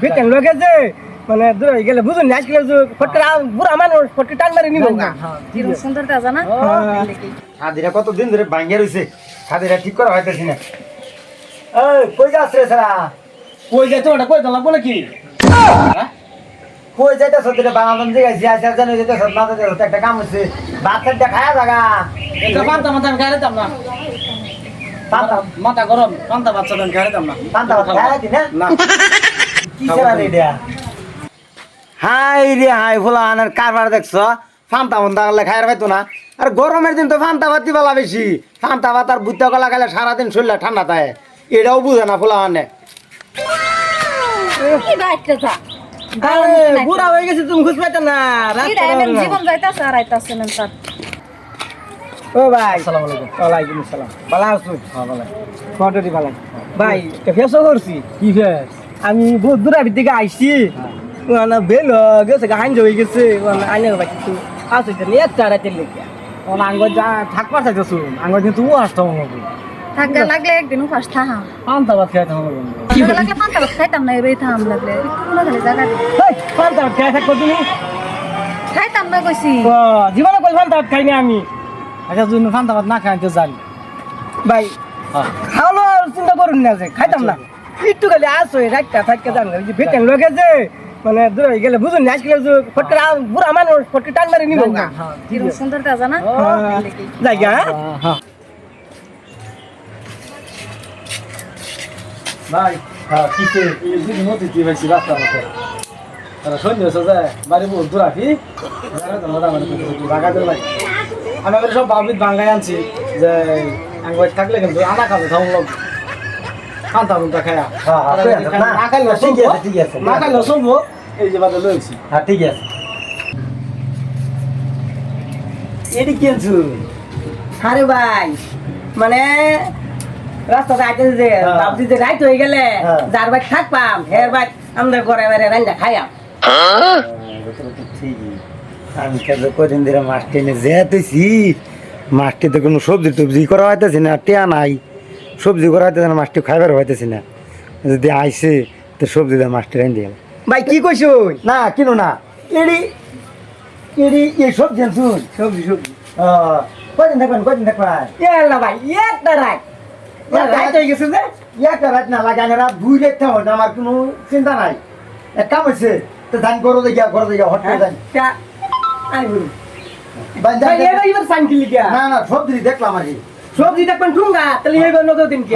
বেতন লোক মানে দূর হয়ে গেলে বুঝুন না আজকাল যে ফটকে আ- বুড়া মানুষ ফটকে টান মারি নিব না। কিরম সুন্দর দেখা না? হাদিরা কত দিন ধরে ভাঙ্গিয়া রইছে? হাদিরা ঠিক করা হইতেছি না। এই কই যাস রে সারা? কই যাইতো ওটা কই দাও বলে কি কই যাইতে সত্যি বাংলাদেশ দিকে আইছি আসা জানো যেতে সব না যেতে একটা কাম হচ্ছে ভাত খাইতে খায়া এটা পান্তা মাথা গাড়ি দাম না। পান্তা? মাথা গরম পান্তা বাচ্চা না। পান্তা ভাত না। হাই রে হাই ফুলা আনার কারবার দেখছ? ফান্তা পাইতো না? আর গরমের দিন তো ফান্তা ভাত বেশি। ফান্তা ভাত আর বুদ্ধা গলা খাইলে সারাদিন ঠান্ডা থাকে। এটাও বুঝে না ফুলা আরে বুড়া হয়ে গেছে তুমি খুঁজ পাইতে না? রাত এটা এমন জীবন যাইতাছে আর আইতাছে না স্যার ও ভাই। আসসালামু আলাইকুম। ওয়ালাইকুম আসসালাম। ভালো আছো? হ্যাঁ ভালো ভাই ফেসও করছি। কি ফেস আমি বহুত দূর আবির দিকে আইছি মানে বেল গেছে হাইন হয়ে গেছে। মানে আইনে ভাই কিছু আছে নিয়ে রাতের লেগে ওন আঙ্গ যা থাকবার চাইতেছো আঙ্গ কিন্তু ও আসতে হবে থাকা লাগলে একদিন উপাস থাহা পান্তা ভাত খাইতে হবে থাকা লাগলে পান্তা ভাত খাইতাম না এবার থাম লাগলে। কোনো খালি জায়গা ফান্তা ভাত খাই থাকব তুমি। খাইতাম না কইছি ও, জীবনে কই ভাত খাইনি আমি। আচ্ছা তুই পান্তা ভাত না খাইতে জানি ভাই চিন্তা করুন না যে খাইতাম না। একটু খালি আসো রাখটা থাকতে জান যে বেতন লোক আছে মানে দূর হয়ে গেলে বুঝুন না আজকাল যে ফটকে বুড়া মানুষ ফটকে টান মারি নিব না। সুন্দর না? জায়গা হ্যাঁ? ভাই হ্যাঁ কিসে এই দুই মতি তুই ভাইছি রাস্তা মতে? তারা সন্ধ্যে হচ্ছে বাড়ি বহুত দূর আছি। জানো তো মোটামুটি টাকা দিল ভাই। আমি সব বাবিত বাঙ্গাই আনছি যে থাকলে কিন্তু আনা খাবে খাওয়া খান্তা মুন্তা খায়া। না খাইলে ঠিক আছে ঠিক আছে না খাইলে শুনব এই যে বাদে লইছি হ্যাঁ ঠিক আছে। এটি কিনছু আরে ভাই মানে রাস্তাতে যে হ্যাঁ। ভাবছি যে রাইট হয়ে গেলে হ্যাঁ। যার ভাই থাকবাম হের ভাই আমাদের ঘরে বাইরে রান্না খাইয়াম। আমি কাজে কদিন ধরে মাছ টেনে যেতেছি মাছটি তো কোনো সবজি টবজি করা হইতেছে না টেয়া নাই। সবজি করা হইতেছে না মাছটি খাইবার হইতেছে না। যদি আইসে তো সবজি দিয়ে মাছটি রান দিয়ে ভাই কি কইছুন না কিনো না। এডি এডি এই সবজি শুন সবজি সবজি। কদিন থাকবেন কদিন থাকবেন? এলা ভাই একটা রাইট রাইট হয়ে গেছে যে? একটা রাত না লাগে রাত দুই লেখতে হয় আমার কোনো চিন্তা নাই। এক কাম হচ্ছে তো ধান করো দেখিয়া করো দেখিয়া হট করে ধান সাইন না না সবজি দেখলাম আর কি সবজি দেখবেন ঠুঙ্গা তাহলে এই নগদ দিন কি